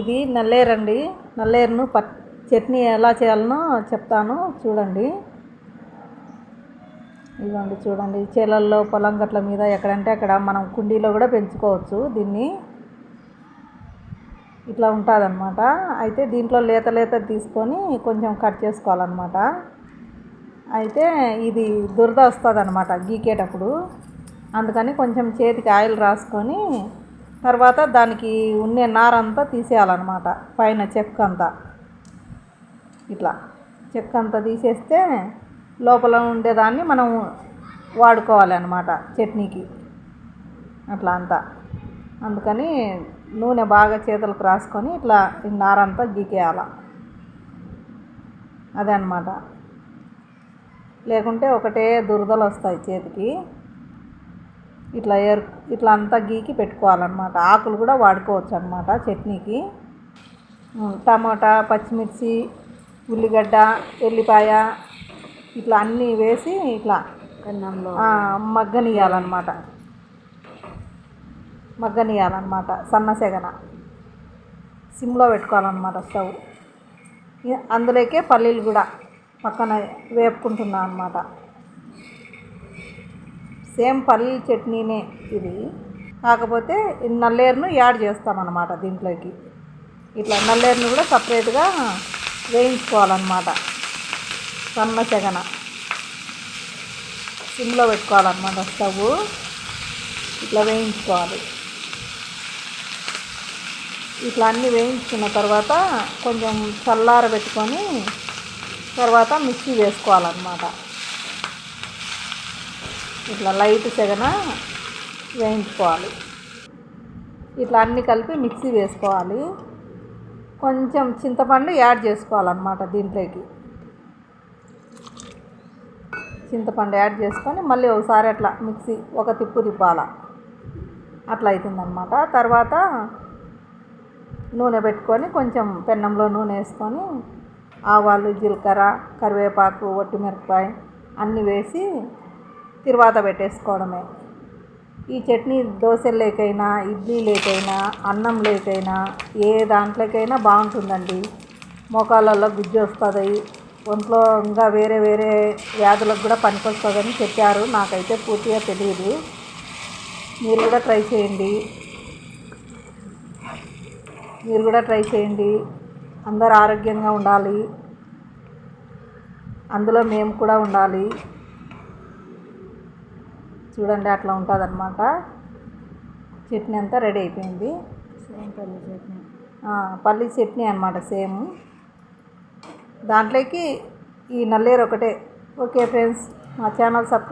ఇది నల్లేరండి. నల్లేరును పట్ చట్నీ ఎలా చేయాలనో చెప్తాను. చూడండి. ఇదిగోండి చూడండి. చేలల్లో పొలం గట్ల మీద ఎక్కడంటే అక్కడ మనం కుండీలో కూడా పెంచుకోవచ్చు దీన్ని. ఇట్లా ఉంటుందన్నమాట. అయితే దీంట్లో లేత లేత తీసుకొని కొంచెం కట్ చేసుకోవాలన్నమాట. అయితే ఇది దురద వస్తుంది అనమాట గీకేటప్పుడు. అందుకని కొంచెం చేతికి ఆయిల్ రాసుకొని తర్వాత దానికి ఉండే నారంతా తీసేయాలన్నమాట. పైన చెక్క అంతా ఇట్లా. చెక్క అంతా తీసేస్తే లోపల ఉండేదాన్ని మనం వాడుకోవాలి అన్నమాట చట్నీకి. అట్లా అంతా. అందుకని నూనె బాగా చేతులకు రాసుకొని ఇట్లా ఈ నారంతా గీకేయాల. అదే అనమాట లేకుంటే ఒకటే దురదలు వస్తాయి చేతికి. ఇట్లా ఏర్ ఇట్లా అంతా గీకి పెట్టుకోవాలన్నమాట. ఆకులు కూడా వాడుకోవచ్చు అనమాట చట్నీకి టమాటా పచ్చిమిర్చి ఉల్లిగడ్డ ఎల్లిపాయ ఇట్లా అన్నీ వేసి ఇట్లా కన్నంలో మగ్గనియాలన్నమాట మగ్గనియాలన్నమాట సన్న సెగన సిమ్లో పెట్టుకోవాలన్నమాట స్టవ్. అందులోకే పల్లీలు కూడా పక్కన వేపుకుంటున్నా అనమాట సేమ్ పల్లీల చట్నీనే ఇది. కాకపోతే నల్లేరును యాడ్ చేస్తామన్నమాట దీంట్లోకి. ఇట్లా నల్లేరును కూడా సపరేట్గా వేయించుకోవాలన్నమాట. సన్న చెగన సిమ్లో పెట్టుకోవాలన్నమాట స్టవ్ ఇట్లా వేయించుకోవాలి. ఇట్లా అన్నీ వేయించుకున్న తర్వాత కొంచెం చల్లార పెట్టుకొని తర్వాత మిక్సీ వేసుకోవాలన్నమాట. ఇట్లా లైట్ సెగన వేయించుకోవాలి. ఇట్లా అన్నీ కలిపి మిక్సీ వేసుకోవాలి. కొంచెం చింతపండు యాడ్ చేసుకోవాలన్నమాట దీంట్లోకి. చింతపండు యాడ్ చేసుకొని మళ్ళీ ఒకసారి అట్లా మిక్సీ ఒక తిప్పు తిప్పాల. అట్లా అవుతుందన్నమాట తర్వాత నూనె పెట్టుకొని కొంచెం పెన్నంలో నూనె వేసుకొని ఆవాలు జీలకర్ర కరివేపాకు ఒట్టిమిరపకాయ అన్నీ వేసి తిరువాత పెట్టేసుకోవడమే. ఈ చట్నీ దోశలేకైనా ఇడ్లీ లేకైనా అన్నం లేకైనా ఏ దాంట్లోకైనా బాగుంటుందండి. మోకాళ్ళల్లో గుజ్జు వస్తుంది. ఒంట్లో ఇంకా వేరే వేరే వ్యాధులకు కూడా పనికొస్తుందని చెప్పారు. నాకైతే పూర్తిగా తెలియదు మీరు కూడా ట్రై చేయండి. మీరు కూడా ట్రై చేయండి. అందరు ఆరోగ్యంగా ఉండాలి. అందులో మేము కూడా ఉండాలి. చూడండి అట్లా ఉంటుంది అనమాట చట్నీ అంతా రెడీ అయిపోయింది. సేమ్ పల్లి చట్నీ. పల్లి చట్నీ అనమాట సేమ్. దాంట్లోకి ఈ నల్లేరు ఒకటే. ఓకే ఫ్రెండ్స్ మా ఛానల్ సబ్స్క్రైబ్